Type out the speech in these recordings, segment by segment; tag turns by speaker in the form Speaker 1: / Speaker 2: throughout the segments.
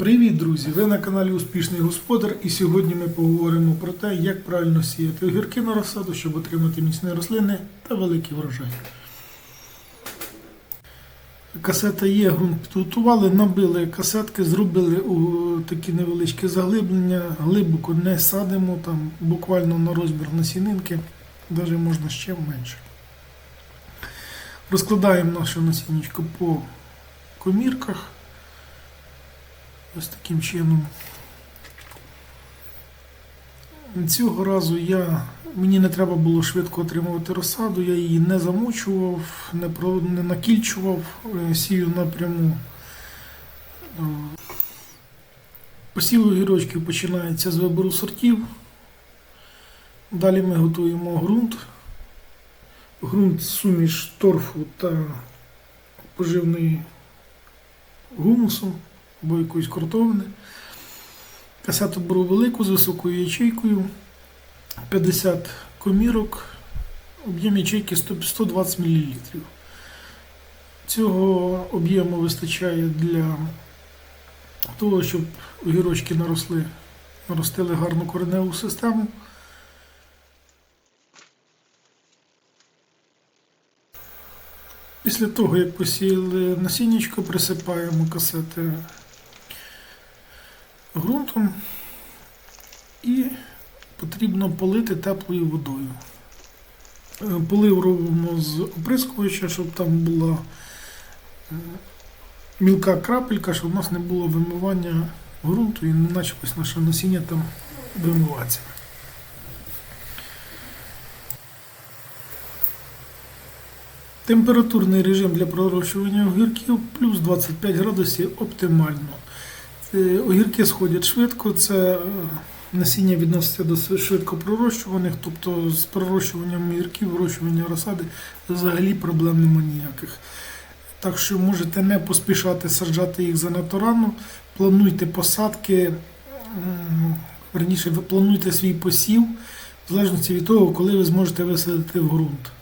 Speaker 1: Привіт, друзі! Ви на каналі Успішний Господар і сьогодні ми поговоримо про те, як правильно сіяти огірки на розсаду, щоб отримати міцні рослини та великий врожай. Касета є, ґрунт підготували, набили касетки, зробили такі невеличкі заглиблення, глибоко не садимо, там буквально на розмір насінинки, навіть можна ще менше. Розкладаємо наше насіннячко по комірках. Ось таким чином. Цього разу я, мені не треба було швидко отримувати розсаду, я її не замочував, не, про, не накільчував, е, сію напряму. Е, Посів огірочків починається з вибору сортів. Далі ми готуємо ґрунт. Ґрунт суміш торфу та поживної гумусу або якоїсь крутовини. Касету беру велику з високою ячейкою, 50 комірок, об'єм ячейки 120 мл. Цього об'єму вистачає для того, щоб огірочки наросли, наростили гарну кореневу систему. Після того, як посіяли насіннячко, присипаємо касети ґрунтом і потрібно полити теплою водою. Е, Полив робимо з оприскувача, щоб там була е, мілка крапелька, щоб у нас не було вимивання ґрунту і не почалось наше насіння там вимиватися. Температурний режим для пророщування огірків плюс 25 градусів оптимально. Е, Огірки сходять швидко, це е, насіння відноситься до швидко пророщуваних, тобто з пророщуванням огірків, вирощування розсади взагалі проблем нема ніяких. Так що можете не поспішати саджати їх занадто рано, плануйте посадки, верніше, ви плануйте свій посів, в залежності від того, коли ви зможете висадити в ґрунт.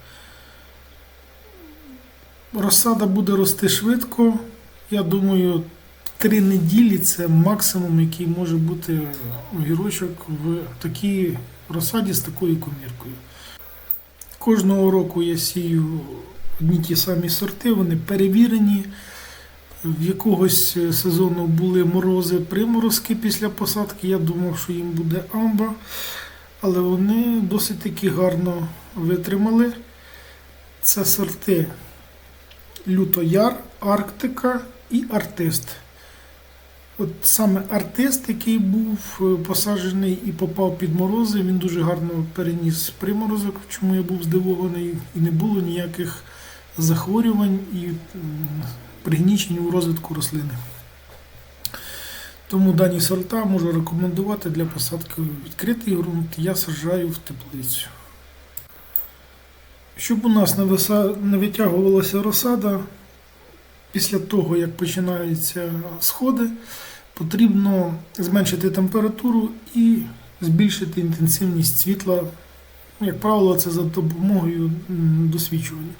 Speaker 1: Розсада буде рости швидко. Я думаю, три неділі це максимум, який може бути огірочок в такій розсаді з такою коміркою. Кожного року я сію одні ті самі сорти, вони перевірені. В якогось сезону були морози, приморозки після посадки. Я думав, що їм буде амба, але вони досить таки гарно витримали. Це сорти Лютояр, Арктика і Артист. От саме артист, який був е, посаджений і попав під морози, він дуже гарно переніс приморозок, чому я був здивований, і не було ніяких захворювань і пригнічень у розвитку рослини. Тому дані сорта можу рекомендувати для посадки у відкритий ґрунт. Я саджаю в теплицю. Щоб у нас не витягувалася розсада, після того, як починаються сходи, потрібно зменшити температуру і збільшити інтенсивність світла. Як правило, це за допомогою досвідчування.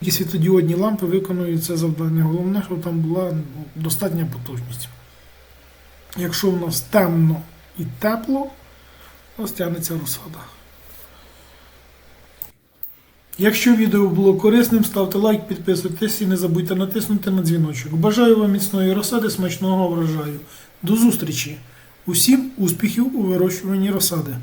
Speaker 1: І світодіодні лампи виконують це завдання. Головне, щоб там була ну, достатня потужність. Якщо у нас темно і тепло, у нас тягнеться розсада. Якщо відео було корисним, ставте лайк, підписуйтесь і не забудьте натиснути на дзвіночок. Бажаю вам міцної розсади, смачного врожаю. До зустрічі! Усім успіхів у вирощуванні розсади!